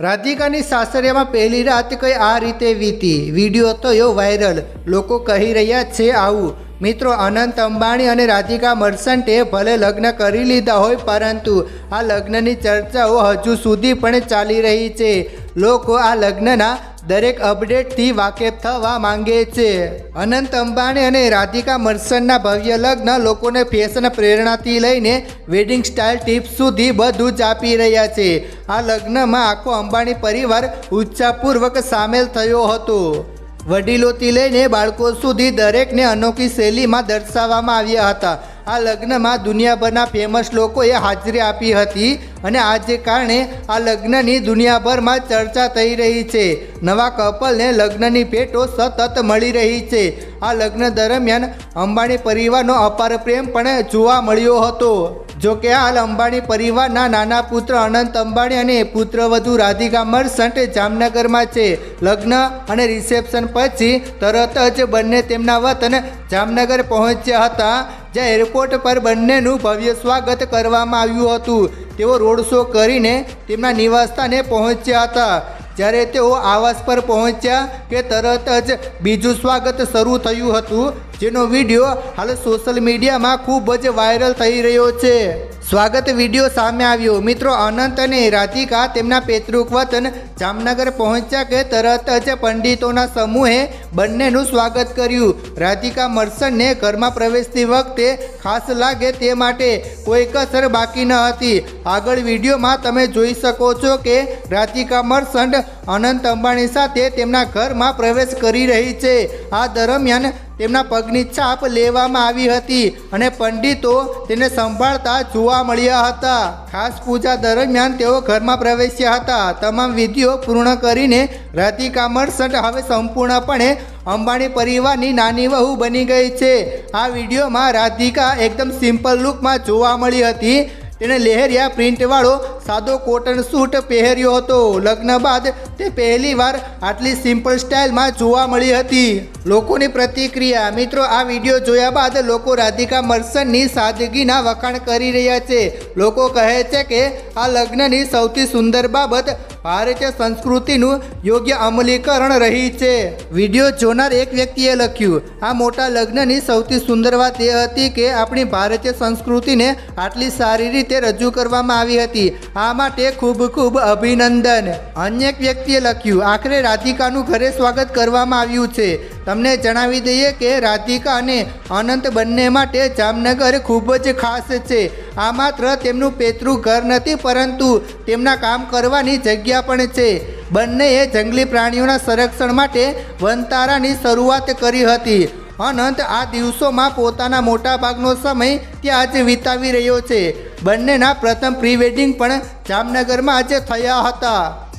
રાધિકાની સાસરિયામાં પહેલી રાત કંઈ આ રીતે વીતી? વીડિયો થયો વાયરલ. લોકો કહી રહ્યા છે આવું. મિત્રો, અનંત અંબાણી અને રાધિકા મર્સન્ટે ભલે લગ્ન કરી લીધા હોય, પરંતુ આ લગ્નની ચર્ચાઓ હજુ સુધી પણ ચાલી રહી છે. લોકો આ લગ્નના દરેક અપડેટથી વાકેફ થવા માંગે છે. અનંત અંબાણી અને રાધિકા મર્સનના ભવ્ય લગ્ન લોકોને ફેશન પ્રેરણાથી લઈને વેડિંગ સ્ટાઇલ ટિપ્સ સુધી બધું જ આપી રહ્યા છે. આ લગ્નમાં આખો અંબાણી પરિવાર ઉત્સાહપૂર્વક સામેલ થયો હતો. વડીલોથી લઈને બાળકો સુધી દરેકને અનોખી શૈલીમાં દર્શાવવામાં આવ્યા હતા. આ લગ્નમાં દુનિયાભરના ફેમસ લોકોએ હાજરી આપી હતી અને આજે કારણે આ લગ્નની દુનિયાભરમાં ચર્ચા થઈ રહી છે. નવા કપલને લગ્નની ભેટો સતત મળી રહી છે. આ લગ્ન દરમિયાન અંબાણી પરિવારનો અપાર પ્રેમ પણ જોવા મળ્યો હતો. જો કે હાલ અંબાણી પરિવારના નાના પુત્ર અનંત અંબાણી અને પુત્રવધુ રાધિકા મર્સન્ટ જામનગરમાં છે. લગ્ન અને રિસેપ્શન પછી તરત જ બંને તેમના વતન જામનગર પહોંચ્યા હતા. જ્યાં એરપોર્ટ પર બંનેનું ભવ્ય સ્વાગત કરવામાં આવ્યું હતું. તેઓ રોડ શો કરીને તેમના નિવાસસ્થાને પહોંચ્યા હતા. જ્યારે તેઓ આવાસ પર પહોંચ્યા કે તરત જ બીજું સ્વાગત શરૂ થયું હતું, જેનો વીડિયો હાલ સોશિયલ મીડિયામાં ખૂબ જ વાયરલ થઈ રહ્યો છે. સ્વાગત વીડિયો સામે આવ્યો. મિત્રો, અનંત અને રાધિકા તેમના પૈતૃક વતન જામનગર પહોંચ્યા કે તરત જ પંડિતોના સમૂહે બંનેનું સ્વાગત કર્યું. રાધિકા મર્સનને ઘરમાં પ્રવેશતી વખતે ખાસ લાગે તે માટે કોઈ કસર બાકી ન હતી. આગળ વિડીયોમાં તમે જોઈ શકો છો કે રાધિકા મર્સન્ટ અનંત અંબાણી સાથે તેમના ઘરમાં પ્રવેશ કરી રહી છે. આ દરમિયાન તેમના પગની છાપ લેવામાં આવી હતી અને પંડિતો તેને સંભાળતા જોવા મળ્યા હતા. ખાસ પૂજા દરમિયાન તેઓ ઘરમાં પ્રવેશ્યા હતા. તમામ વિધિઓ પૂર્ણ કરીને રાધિકા મર્સન્ટ હવે સંપૂર્ણપણે અંબાણી પરિવારની નાની વહુ બની ગઈ છે. આ વિડીયોમાં રાધિકા એકદમ સિમ્પલ લુકમાં જોવા મળી હતી. તેણે લહેરિયા પ્રિન્ટવાળો સાદો કોટન સૂટ પહેર્યો હતો. લગ્ન બાદ તે પહેલીવાર આટલી સિમ્પલ સ્ટાઇલમાં જોવા મળી હતી. લોકોની પ્રતિક્રિયા, મિત્રો, આ વીડિયો જોયા બાદ લોકો રાધિકા મર્સનની સાદગીના વખાણ કરી રહ્યા છે. લોકો કહે છે કે આ લગ્નની સૌથી સુંદર બાબત ભારતીય સંસ્કૃતિનું યોગ્ય અમલીકરણ રહી છે. વીડિયો જોનાર એક વ્યક્તિએ લખ્યું, આ મોટા લગ્નની સૌથી સુંદર વાત એ હતી કે આપણી ભારતીય સંસ્કૃતિને આટલી સારી રીતે રજૂ કરવામાં આવી હતી. આ માટે ખૂબ ખૂબ અભિનંદન. અન્ય એક વ્યક્તિએ લખ્યું. આખરે રાધિકાનું ઘરે સ્વાગત કરવામાં આવ્યું છે. તમને જણાવી દઈએ કે રાધિકા અને અનંત બંને માટે જામનગર ખૂબ જ ખાસ છે. આ માત્ર તેમનું પેતૃ ઘર નથી, પરંતુ તેમના કામ કરવાની જગ્યા પણ છે. બંનેએ જંગલી પ્રાણીઓના સંરક્ષણ માટે વનતારાની શરૂઆત કરી હતી. અનંત આ દિવસોમાં પોતાના મોટાભાગનો સમય ત્યાં જ વિતાવી રહ્યો છે. બંનેના પ્રથમ પ્રી વેડિંગ પણ જામનગરમાં આજે થયા હતા.